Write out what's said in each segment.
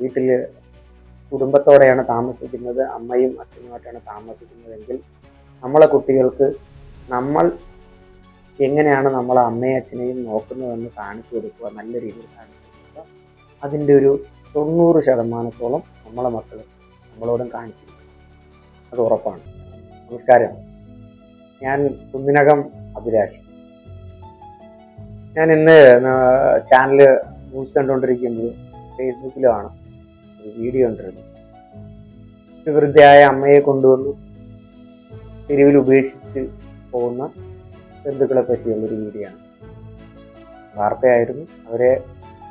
വീട്ടിൽ കുടുംബത്തോടെയാണ് താമസിക്കുന്നത് അമ്മയും അച്ഛനുമായിട്ടാണ് താമസിക്കുന്നതെങ്കിൽ നമ്മളെ കുട്ടികൾക്ക് നമ്മൾ എങ്ങനെയാണ് നമ്മളെ അമ്മയും അച്ഛനെയും നോക്കുന്നതെന്ന് കാണിച്ചു കൊടുക്കുക നല്ല രീതിയിൽ കാണിച്ചു കൊടുക്കുക. അതിന്റെ ഒരു തൊണ്ണൂറ് ശതമാനത്തോളം നമ്മളെ മക്കൾ നമ്മളോടും കാണിച്ചു കൊടുക്കും. അത് ഉറപ്പാണ്. നമസ്കാരം. ഞാൻ കുന്നിനകം അഭിലാഷ്. ഞാൻ ഇന്ന് ചാനൽ ന്യൂസ് കണ്ടുകൊണ്ടിരിക്കുമ്പോൾ ഫേസ്ബുക്കിലുമാണ് ഒരു വീഡിയോ ഉണ്ടായിരുന്നു വൃദ്ധയായ അമ്മയെ കൊണ്ടുവന്ന്. തെരുവിൽ ഉപേക്ഷിച്ച് പോകുന്ന ബന്ധുക്കളെ പറ്റിയുള്ളൊരു വീഡിയോ ആണ്. വാർത്തയായിരുന്നു. അവരെ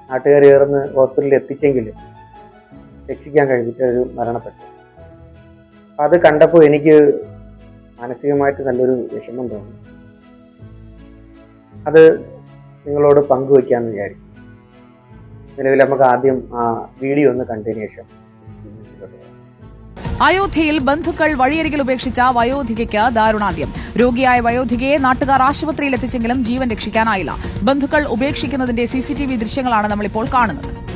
നാട്ടുകാർ ചേർന്ന് ഹോസ്പിറ്റലിൽ എത്തിച്ചെങ്കിലും രക്ഷിക്കാൻ കഴിഞ്ഞിട്ട് ഒരു മരണപ്പെട്ടു. അപ്പം അത് കണ്ടപ്പോൾ എനിക്ക് മാനസികമായിട്ട് നല്ലൊരു വിഷമം തോന്നി. അത് നിങ്ങളോട് പങ്കുവയ്ക്കാമെന്ന് വിചാരിച്ചു നിലവിൽ നമുക്ക് ആദ്യം വീഡിയോ ഒന്ന് കണ്ടതിന് ശേഷം. അയോധ്യയിൽ ബന്ധുക്കൾ വഴിയരികിൽ ഉപേക്ഷിച്ച വയോധികയ്ക്ക് ദാരുണാന്ത്യം. രോഗിയായ വയോധികയെ നാട്ടുകാർ ആശുപത്രിയിൽ എത്തിച്ചെങ്കിലും ജീവൻ രക്ഷിക്കാനായില്ല. ബന്ധുക്കൾ ഉപേക്ഷിക്കുന്നതിന്റെ സിസിടിവി ദൃശ്യങ്ങളാണ് നമ്മളിപ്പോൾ കാണുന്നത്.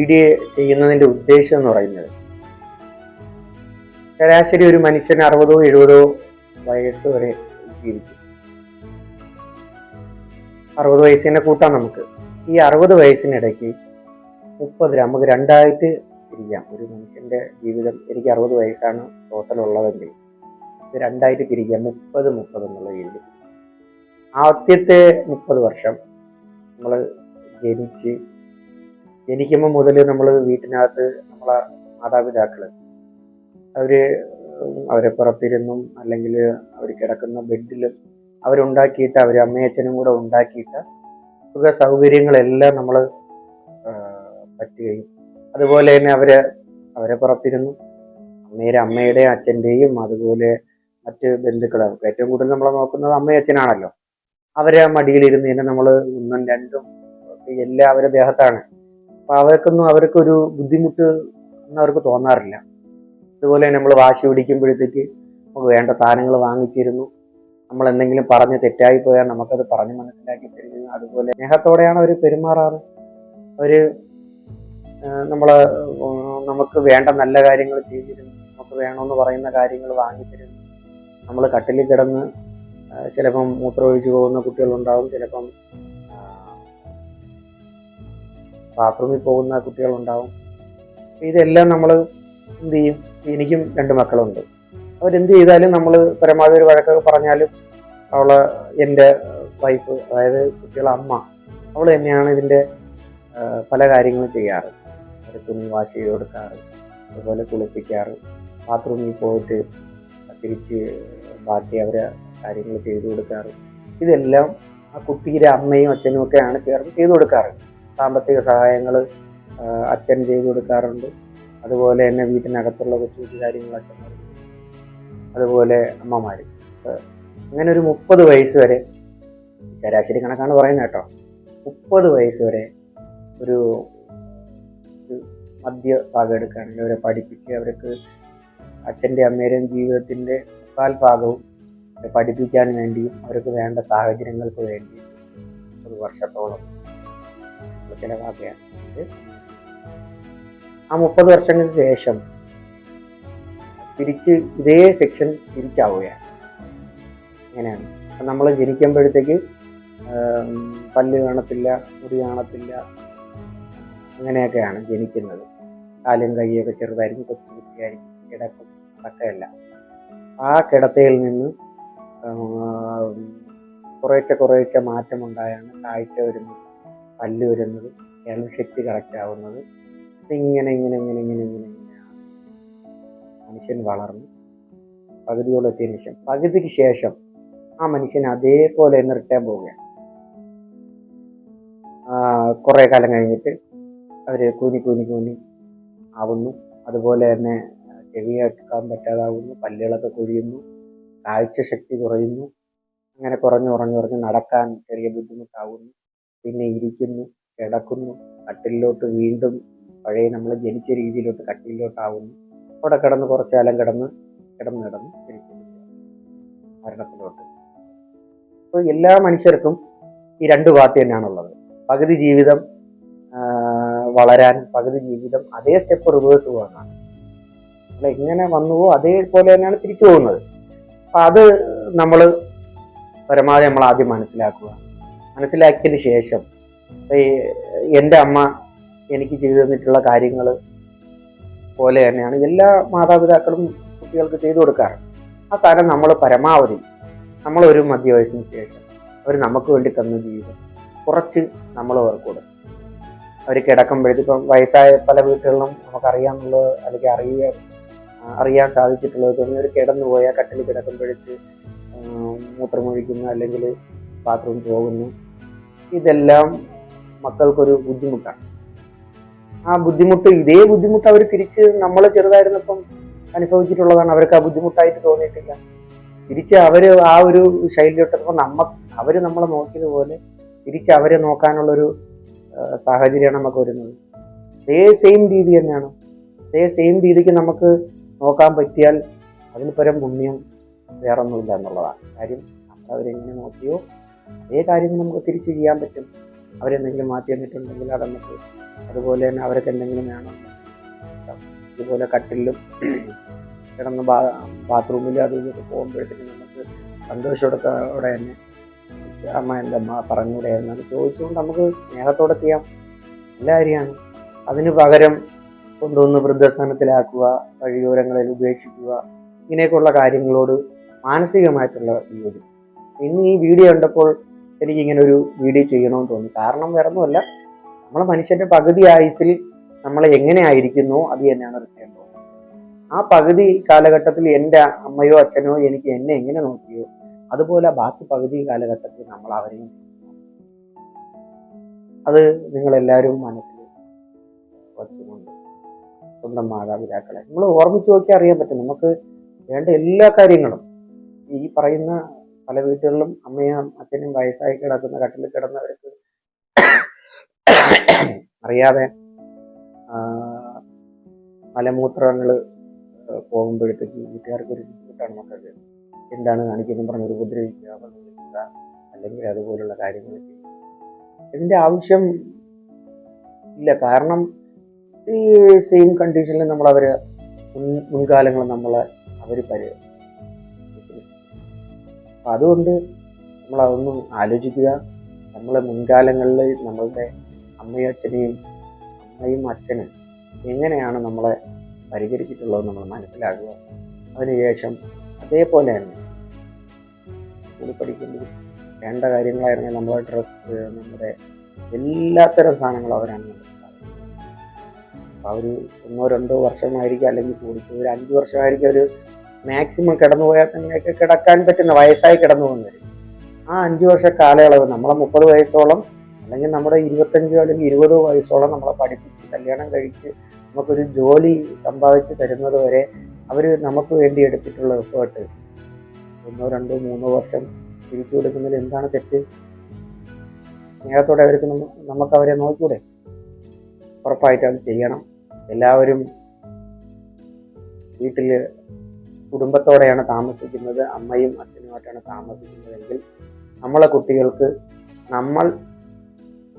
വീഡിയോ ചെയ്യുന്നതിന്റെ ഉദ്ദേശം എന്ന് പറയുന്നത് ശരാശരി ഒരു മനുഷ്യന് അറുപതോ എഴുപതോ വയസ്സ് വരെ ജീവിക്കും. അറുപത് വയസ്സിനെ കൂട്ടാം നമുക്ക്. ഈ അറുപത് വയസ്സിനിടയ്ക്ക് മുപ്പത് നമുക്ക് രണ്ടായിട്ട് തിരിക്കാം. ഒരു മനുഷ്യന്റെ ജീവിതം എനിക്ക് അറുപത് വയസ്സാണ് ടോട്ടൽ ഉള്ളതെങ്കിൽ ഇത് രണ്ടായിട്ട് തിരിക്കാം. മുപ്പത് മുപ്പത് എന്നുള്ള രീതിയിൽ. ആദ്യത്തെ മുപ്പത് വർഷം നമ്മൾ ജനിച്ച് ജനിക്കുമ്പോൾ മുതൽ നമ്മൾ വീട്ടിനകത്ത് നമ്മളെ മാതാപിതാക്കൾ അവർ അവരെ പുറത്തിരുന്നും അല്ലെങ്കിൽ അവർ കിടക്കുന്ന ബെഡിലും അവരുണ്ടാക്കിയിട്ട് അവർ അമ്മയച്ഛനും കൂടെ ഉണ്ടാക്കിയിട്ട് സുഖ സൗകര്യങ്ങളെല്ലാം നമ്മൾ പറ്റുകയും അതുപോലെ തന്നെ അവരെ അവരെ പുറത്തിരുന്നു. അമ്മയുടെ അമ്മയുടെയും അച്ഛന്റെയും അതുപോലെ മറ്റ് ബന്ധുക്കളും ഏറ്റവും കൂടുതൽ നമ്മൾ നോക്കുന്നത് അമ്മയച്ഛനാണല്ലോ. അവരെ മടിയിലിരുന്ന് തന്നെ നമ്മൾ ഒന്നും രണ്ടും എല്ലാം അവരുടെ ദേഹത്താണ്. അപ്പൊ അവർക്കൊന്നും അവർക്കൊരു ബുദ്ധിമുട്ട് ഒന്നും അവർക്ക് തോന്നാറില്ല. അതുപോലെ നമ്മൾ വാശി പിടിക്കുമ്പോഴത്തേക്ക് നമുക്ക് വേണ്ട സാധനങ്ങൾ വാങ്ങിച്ചിരുന്നു. നമ്മൾ എന്തെങ്കിലും പറഞ്ഞ് തെറ്റായി പോയാൽ നമുക്കത് പറഞ്ഞ് മനസ്സിലാക്കി തരുന്നു. അതുപോലെ സ്നേഹത്തോടെയാണ് അവർ പെരുമാറാറ്. അവർ നമ്മൾ നമുക്ക് വേണ്ട നല്ല കാര്യങ്ങൾ ചെയ്തിരുന്നു. നമുക്ക് വേണമെന്ന് പറയുന്ന കാര്യങ്ങൾ വാങ്ങിത്തരുന്നു. നമ്മൾ കട്ടിലിൽ കിടന്ന് ചിലപ്പം മൂത്രമൊഴിച്ച് പോകുന്ന കുട്ടികളുണ്ടാവും. ചിലപ്പം ബാത്റൂമിൽ പോകുന്ന കുട്ടികളുണ്ടാവും. ഇതെല്ലാം നമ്മൾ എന്ത് ചെയ്യും? എനിക്കും രണ്ട് മക്കളുണ്ട്. അവരെന്ത് ചെയ്താലും നമ്മൾ പരമാവധി ഒരു വഴക്കൊക്കെ പറഞ്ഞാലും അവൾ എന്റെ വൈഫ് അതായത് കുട്ടികളെ അമ്മ അവൾ തന്നെയാണ് ഇതിന്റെ പല കാര്യങ്ങളും ചെയ്യാറ്. അവർ തുണി വാഷ് ചെയ്ത് കൊടുക്കാറ് അതുപോലെ കുളിപ്പിക്കാറ് ബാത്റൂമിൽ പോയിട്ട് തിരിച്ച് ബാക്കി അവരെ കാര്യങ്ങൾ ചെയ്തു കൊടുക്കാറ്. ഇതെല്ലാം ആ കുട്ടിയുടെ അമ്മയും അച്ഛനും ഒക്കെയാണ് ചേർന്ന് ചെയ്തു കൊടുക്കാറ്. സാമ്പത്തിക സഹായങ്ങൾ അച്ഛൻ ചെയ്തു കൊടുക്കാറുണ്ട്. അതുപോലെ തന്നെ വീട്ടിനകത്തുള്ള കൊച്ചു കൊച്ചു കാര്യങ്ങൾ അച്ഛന്മാർ. അതുപോലെ അമ്മമാർ അങ്ങനെ ഒരു മുപ്പത് വയസ്സ് വരെ ശരാശരി കണക്കാണ് പറയുന്നത് കേട്ടോ. മുപ്പത് വയസ്സ് വരെ ഒരു മദ്യ ഭാഗം എടുക്കുകയാണെങ്കിൽ അവരെ പഠിപ്പിച്ച് അവർക്ക് അച്ഛന്റെ അമ്മയുടെയും ജീവിതത്തിന്റെ മുക്കാൽ ഭാഗവും പഠിപ്പിക്കാൻ വേണ്ടിയും അവർക്ക് വേണ്ട സാഹചര്യങ്ങൾക്ക് വേണ്ടിയും ഒരു വർഷത്തോളം ചിലവാക്കുകയാണ് ഇത് ആ മുപ്പത് വർഷങ്ങൾക്ക് ശേഷം തിരിച്ച് ഇതേ സെക്ഷൻ തിരിച്ചാവുകയാണ്. അങ്ങനെയാണ്. അപ്പം നമ്മൾ ജനിക്കുമ്പോഴത്തേക്ക് പല്ല് കാണത്തില്ല മുടി കാണത്തില്ല അങ്ങനെയൊക്കെയാണ് ജനിക്കുന്നത്. കാലും കൈയൊക്കെ ചെറുതായിരിക്കും കൊച്ചു കുട്ടിയായിരിക്കും കിടക്കും അതൊക്കെയല്ല. ആ കിടത്തയിൽ നിന്ന് കുറേച്ചെ കുറേച്ചെ മാറ്റമുണ്ടായാണ്. കാഴ്ച വരുന്നത്. പല്ല് വരുന്നത് ശക്തി കറക്റ്റ് ആവുന്നത്. ഇങ്ങനെ ഇങ്ങനെ ഇങ്ങനെ ഇങ്ങനെ ഇങ്ങനെ. ഇങ്ങനെയാണ് മനുഷ്യൻ വളർന്നു. പകുതിയോളം എത്തിയതിനു ശേഷം പകുതിക്ക് ശേഷം ആ മനുഷ്യൻ അതേപോലെ തന്നെ റിട്ടേൺ പോവുകയാണ്. കുറേ കാലം കഴിഞ്ഞിട്ട് അവർ കൂനി കൂനി കൂനി ആവുന്നു. അതുപോലെ തന്നെ ചെവി കേൾക്കാൻ പറ്റാതാവുന്നു. പല്ലുകളൊക്കെ കൊഴിയുന്നു. കാഴ്ച ശക്തി കുറയുന്നു. അങ്ങനെ കുറഞ്ഞു കുറഞ്ഞു കുറഞ്ഞ് നടക്കാൻ ചെറിയ ബുദ്ധിമുട്ടാവുന്നു. പിന്നെ ഇരിക്കുന്നു കിടക്കുന്നു കട്ടിലോട്ട് വീണ്ടും പഴയ നമ്മൾ ജനിച്ച രീതിയിലോട്ട് കട്ടിലോട്ടാവുന്നു അവിടെ കിടന്ന് കുറച്ചാലം കിടന്ന് കിടന്ന് കിടന്ന്. മരണത്തിലോട്ട്. അപ്പോൾ എല്ലാ മനുഷ്യർക്കും ഈ രണ്ട് പാർട്ടി തന്നെയാണുള്ളത്. പകുതി ജീവിതം വളരാൻ പകുതി ജീവിതം അതേ സ്റ്റെപ്പ് റിവേഴ്സ് പോകാനാണ് നമ്മൾ എങ്ങനെ വന്നുവോ അതേപോലെ തന്നെയാണ് തിരിച്ചു പോകുന്നത്. അപ്പം അത് നമ്മൾ പരമാവധി നമ്മൾ ആദ്യം മനസ്സിലാക്കുക. മനസ്സിലാക്കിയതിന് ശേഷം എന്റെ അമ്മ എനിക്ക് ചെയ്തു തന്നിട്ടുള്ള കാര്യങ്ങൾ പോലെ തന്നെയാണ് എല്ലാ മാതാപിതാക്കളും കുട്ടികൾക്ക് ചെയ്തു കൊടുക്കാറ്. ആ സാധനം നമ്മൾ പരമാവധി നമ്മളൊരു മധ്യവയസ്സിന് ശേഷം അവർ നമുക്ക് വേണ്ടി തന്ന ജീവിതം കുറച്ച് നമ്മൾ അവർക്ക് കൊടുക്കും. അവർ കിടക്കുമ്പോഴത്തേക്കും വയസ്സായ പല വീട്ടുകളിലും നമുക്കറിയാമെന്നുള്ളത് അല്ലെങ്കിൽ അറിയ അറിയാൻ സാധിച്ചിട്ടുള്ളത് അവർ കിടന്നു പോയാൽ കട്ടിൽ കിടക്കുമ്പോഴേക്ക് മൂത്രമൊഴിക്കുന്നു അല്ലെങ്കിൽ ബാത്റൂം പോകുന്നു. ഇതെല്ലാം മക്കൾക്കൊരു ബുദ്ധിമുട്ടാണ്. ആ ബുദ്ധിമുട്ട് ഇതേ ബുദ്ധിമുട്ട് അവർ തിരിച്ച് നമ്മൾ ചെറുതായിരുന്നപ്പം അനുഭവിച്ചിട്ടുള്ളതാണ്. അവർക്ക് ആ ബുദ്ധിമുട്ടായിട്ട് തോന്നിയിട്ടില്ല. തിരിച്ച് അവർ ആ ഒരു ശൈലിയിട്ടപ്പോൾ നമ്മ അവർ നമ്മളെ നോക്കിയതുപോലെ തിരിച്ച് അവരെ നോക്കാനുള്ളൊരു സാഹചര്യമാണ് നമുക്ക് വരുന്നത്. അതേ സെയിം രീതി തന്നെയാണ്. അതേ സെയിം രീതിക്ക് നമുക്ക് നോക്കാൻ പറ്റിയാൽ അതിന് പരം പുണ്യം വേറൊന്നുമില്ല എന്നുള്ളതാണ്. കാര്യം നമ്മളവരെങ്ങനെ നോക്കിയോ അതേ കാര്യങ്ങൾ നമുക്ക് തിരിച്ച് ചെയ്യാൻ പറ്റും? അവരെന്തെങ്കിലും മാറ്റി തന്നിട്ടുണ്ടെങ്കിൽ നമുക്ക് അതുപോലെ തന്നെ അവർക്ക് എന്തെങ്കിലും വേണം. ഇതുപോലെ കട്ടിലും കിടന്ന് ബാ ബാത്റൂമിൽ അത് ഇതൊക്കെ പോകുമ്പോഴത്തേക്കും നമുക്ക് സന്തോഷത്തോടെ തന്നെ അമ്മ എന്റെ അമ്മ പറഞ്ഞൂടെ എന്നൊക്കെ ചോദിച്ചുകൊണ്ട് നമുക്ക് സ്നേഹത്തോടെ ചെയ്യാം. നല്ല കാര്യമാണ്. അതിന് പകരം കൊണ്ടുവന്ന് വൃദ്ധസ്ഥാനത്തിലാക്കുക വഴിയോരങ്ങളിൽ ഉപേക്ഷിക്കുക ഇങ്ങനെയൊക്കെയുള്ള കാര്യങ്ങളോട് മാനസികമായിട്ടുള്ള വിയോജിപ്പ്. ഇന്ന് ഈ വീഡിയോ കണ്ടപ്പോൾ എനിക്ക് ഇങ്ങനെ ഒരു വീഡിയോ ചെയ്യണമെന്ന് തോന്നി. കാരണം വേറെ ഒന്നുമല്ല നമ്മളെ മനുഷ്യന്റെ പകുതി ആയുസിൽ നമ്മൾ എങ്ങനെ ആയിരിക്കുന്നു അത് തന്നെയാണ് റിട്ടേൺ ആ പകുതി കാലഘട്ടത്തിൽ എന്റെ അമ്മയോ അച്ഛനോ എനിക്ക് എന്നെ എങ്ങനെ നോക്കിയോ അതുപോലെ ബാക്കി പകുതി കാലഘട്ടത്തിൽ നമ്മൾ അവരെയും അത് നിങ്ങളെല്ലാവരും മനസ്സിൽ വച്ചുകൊണ്ട് സ്വന്തം മാതാപിതാക്കളെ. നമ്മൾ ഓർമ്മിച്ച് നോക്കിയാൽ അറിയാൻ പറ്റും. നമുക്ക് വേണ്ട എല്ലാ കാര്യങ്ങളും ഈ പറയുന്ന പല വീട്ടുകളിലും അമ്മയും അച്ഛനും വയസ്സായി കിടക്കുന്ന കട്ടിൽ കിടന്നവർക്ക് അറിയാതെ മലമൂത്രങ്ങൾ പോകുമ്പോഴത്തേക്ക് വീട്ടുകാർക്ക് ഒരു ബുദ്ധിമുട്ടാണ് മക്കൾക്ക്. എന്താണ് കാണിക്കുന്നത് പറഞ്ഞ് ഒരു ഉപദ്രവിക്കുക കുടിക്കുക, അല്ലെങ്കിൽ അതുപോലുള്ള കാര്യങ്ങൾ ചെയ്യുക. ആവശ്യം ഇല്ല. കാരണം ഈ സെയിം കണ്ടീഷനിൽ നമ്മൾ അവർ മുൻ മുൻകാലങ്ങൾ നമ്മളെ അവർ പരി അപ്പം അതുകൊണ്ട് നമ്മൾ അതൊന്നും ആലോചിക്കുക. നമ്മളെ മുൻകാലങ്ങളിൽ നമ്മളുടെ അമ്മയും അച്ഛനെയും അമ്മയും അച്ഛനും എങ്ങനെയാണ് നമ്മളെ പരിചരിച്ചിട്ടുള്ളത് നമ്മൾ മനസ്സിലാക്കുക. അതിനുശേഷം അതേപോലെ തന്നെ സ്കൂളിൽ പഠിക്കുമ്പോൾ വേണ്ട കാര്യങ്ങളായിരുന്നെങ്കിൽ നമ്മുടെ ഡ്രസ്സ് നമ്മുടെ എല്ലാത്തരം സാധനങ്ങളും അവരാണ് അപ്പോൾ അവർ ഒന്നോ രണ്ടോ വർഷമായിരിക്കും അല്ലെങ്കിൽ കൂടി. ഒരു അഞ്ച് വർഷമായിരിക്കും ഒരു മാക്സിമം കിടന്നു പോയാൽ തന്നെയൊക്കെ കിടക്കാൻ പറ്റുന്ന വയസ്സായി കിടന്നു പോകുന്നത്. ആ അഞ്ച് വർഷ കാലയളവ് നമ്മളെ മുപ്പത് വയസ്സോളം അല്ലെങ്കിൽ നമ്മുടെ ഇരുപത്തഞ്ചോ അല്ലെങ്കിൽ ഇരുപതോ വയസ്സോളം നമ്മളെ പഠിപ്പിച്ച് കല്യാണം കഴിച്ച് നമുക്കൊരു ജോലി സമ്പാദിച്ച് തരുന്നത് വരെ അവർ നമുക്ക് വേണ്ടി എടുത്തിട്ടുള്ള എഫേർട്ട് ഒന്നോ രണ്ടോ മൂന്നോ വർഷം തിരിച്ചു കൊടുക്കുന്നതിൽ എന്താണ് തെറ്റ്? സ്നേഹത്തോടെ അവർക്ക് നമുക്ക് അവരെ നോക്കൂടെ? ഉറപ്പായിട്ട് അത് ചെയ്യണം. എല്ലാവരും വീട്ടിൽ കുടുംബത്തോടെയാണ് താമസിക്കുന്നത്. അമ്മയും അച്ഛനുമായിട്ടാണ് താമസിക്കുന്നതെങ്കിൽ നമ്മളെ കുട്ടികൾക്ക് നമ്മൾ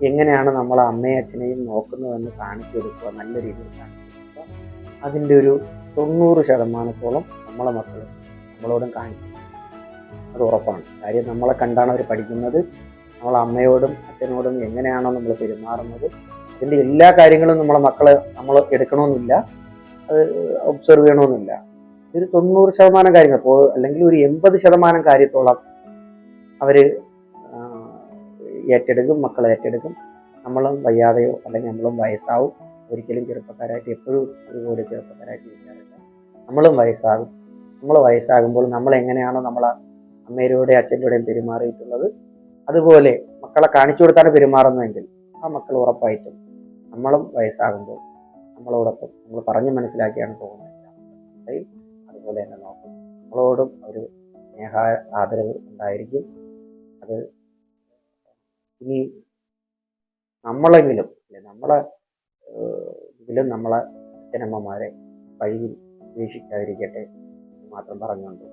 എങ്ങനെയാണ് നമ്മളെ അമ്മയും അച്ഛനെയും നോക്കുന്നതെന്ന് കാണിച്ചു കൊടുക്കുക നല്ല രീതിയിൽ കാണിച്ചു കൊടുക്കുക. അതിന്റെ ഒരു തൊണ്ണൂറ് ശതമാനത്തോളം നമ്മളെ മക്കൾ നമ്മളോടും കാണിക്കും. അത് ഉറപ്പാണ്. കാര്യം നമ്മളെ കണ്ടാണ് അവർ പഠിക്കുന്നത്. നമ്മളെ അമ്മയോടും അച്ഛനോടും എങ്ങനെയാണോ നമ്മൾ പെരുമാറുന്നത്. അതിന്റെ എല്ലാ കാര്യങ്ങളും നമ്മളെ മക്കളെ നമ്മൾ എടുക്കണമെന്നില്ല. അത് ഒബ്സർവ് ചെയ്യണമെന്നില്ല. ഒരു തൊണ്ണൂറ് ശതമാനം കാര്യങ്ങൾ അല്ലെങ്കിൽ ഒരു എൺപത് ശതമാനം കാര്യത്തോളം അവർ ഏറ്റെടുക്കും മക്കൾ ഏറ്റെടുക്കും. നമ്മളും വയ്യാതെയോ അല്ലെങ്കിൽ നമ്മളും വയസ്സാവും. ഒരിക്കലും ചെറുപ്പക്കാരായിട്ട് എപ്പോഴും ഒരുപോലെ ചെറുപ്പക്കാരായിട്ട് ഇരിക്കാറില്ല. നമ്മളും വയസ്സാകും. നമ്മൾ വയസ്സാകുമ്പോൾ നമ്മൾ എങ്ങനെയാണോ നമ്മളെ അമ്മയിലൂടെയും അച്ഛന്റെയും പെരുമാറിയിട്ടുള്ളത്. അതുപോലെ മക്കളെ കാണിച്ചു കൊടുത്താണ് പെരുമാറുന്നതെങ്കിൽ ആ മക്കൾ ഉറപ്പായിട്ടും നമ്മളും വയസ്സാകുമ്പോൾ നമ്മളോടൊപ്പം നമ്മൾ പറഞ്ഞ് മനസ്സിലാക്കിയാണ് പോകുന്നത്. അതുപോലെ തന്നെ നോക്കും. നമ്മളോടും ഒരു സ്നേഹ ആദരവ് ഉണ്ടായിരിക്കും. അത് ഇനി നമ്മളെങ്കിലും അല്ലെ നമ്മളെ ഇതിലും നമ്മളെ അച്ഛനമ്മമാരെ വഴിയിൽ ഉപേക്ഷിക്കാതിരിക്കട്ടെ മാത്രം പറഞ്ഞുകൊണ്ട്